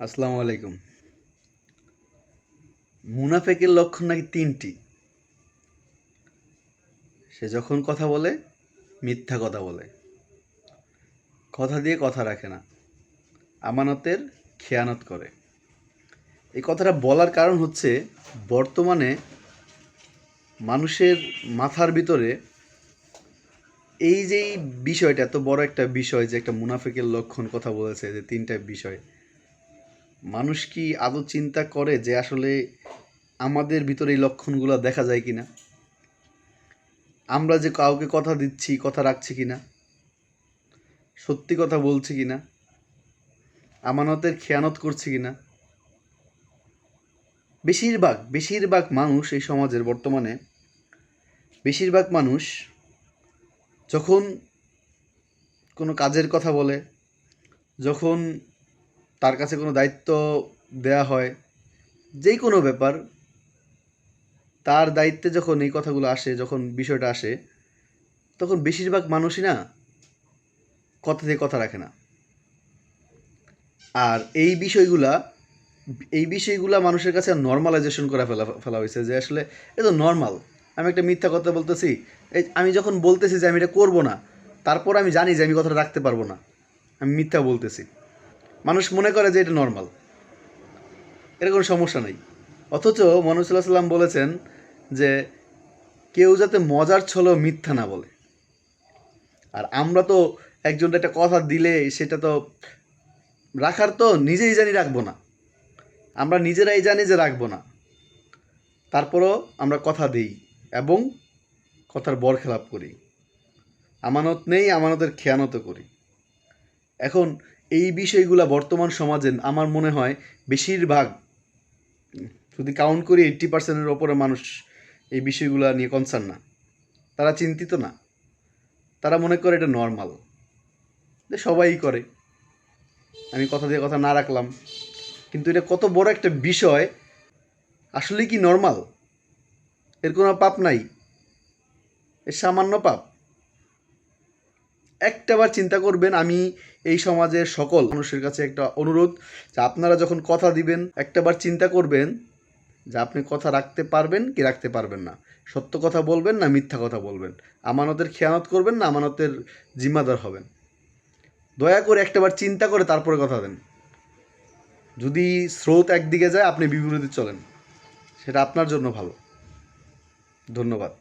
আসসালামু আলাইকুম। মুনাফেকের লক্ষণ নাকি তিনটি? সে যখন কথা বলে, মিথ্যা কথা বলে। কথা দিয়ে কথা রাখে না। আমানতের খেয়ানত করে। এই কথাটা বলার কারণ হচ্ছে, বর্তমানে মানুষের মাথার ভিতরে এই যে বিষয়টা, এত বড় একটা বিষয় যে একটা মুনাফেকের লক্ষণ কথা বলেছে, যে তিনটা বিষয় মানুষ কি আদৌ চিন্তা করে যে আসলে আমাদের ভিতরে এই লক্ষণগুলো দেখা যায় কি না আমরা যে কাউকে কথা দিচ্ছি, কথা রাখছি কি না সত্যি কথা বলছি কি না আমানতের খেয়ানত করছি কি না বেশিরভাগ বেশিরভাগ মানুষ এই সমাজের বর্তমানে, বেশিরভাগ মানুষ যখন কোনো কাজের কথা বলে, যখন তার কাছে কোনো দায়িত্ব দেয়া হয় যেই কোনো ব্যাপার, তার দায়িত্বে যখন এই কথাগুলো আসে, যখন বিষয়টা আসে, তখন বেশিরভাগ মানুষই না কথা দিয়ে কথা রাখে না। আর এই বিষয়গুলা এই বিষয়গুলা মানুষের কাছে নর্মালাইজেশন করে ফেলা ফেলা হয়েছে যে আসলে এ তো নর্মাল আমি একটা মিথ্যা কথা বলতেছি, এই আমি যখন বলতেছি যে আমি এটা করব না, তারপর আমি জানি যে আমি কথাটা রাখতে পারব না, আমি মিথ্যা বলতেছি। মানুষ মনে করে যে এটা নর্মাল এর কোনো সমস্যা নেই। অথচ মনুসাল্লাহ সাল্লাম বলেছেন যে, কেউ যাতে মজার ছলেও মিথ্যা না বলে। আর আমরা তো একজন একটা কথা দিলে সেটা তো রাখার তো নিজেই জানি রাখব না। আমরা নিজেরাই জানি যে রাখব না। তারপরও আমরা কথা দিই এবং কথার বরখেলাপ করি। আমানত নেই, আমানতের খেয়ানত করি। এখন এই বিষয়গুলো বর্তমান সমাজে আমার মনে হয় বেশিরভাগ, যদি কাউন্ট করি এইট্টি পার্সেন্টের ওপরে মানুষ এই বিষয়গুলো নিয়ে কনসার্ন না। তারা চিন্তিত না। তারা মনে করে এটা নর্মাল যে সবাই করে। আমি কথা দিয়ে কথা না রাখলাম। কিন্তু এটা কত বড় একটা বিষয়, আসলে কি নর্মাল এর কোনো পাপ নাই। এর সামান্য পাপ। একটাবার চিন্তা করবেন, আমি এই সমাজের সকল মানুষের কাছে একটা অনুরোধ যে আপনারা যখন কথা দিবেন, একটাবার চিন্তা করবেন যে আপনি কথা রাখতে পারবেন কি রাখতে পারবেন না। সত্য কথা বলবেন না মিথ্যা কথা বলবেন? আমানতের খেয়ানত করবেন না আমানতের জিম্মাদার হবেন? দয়া করে একটাবার চিন্তা করে তারপরে কথা দেন। যদি স্রোত একদিকে যায়, আপনি বিপরীতে চলেন। সেটা আপনার জন্য ভালো। ধন্যবাদ।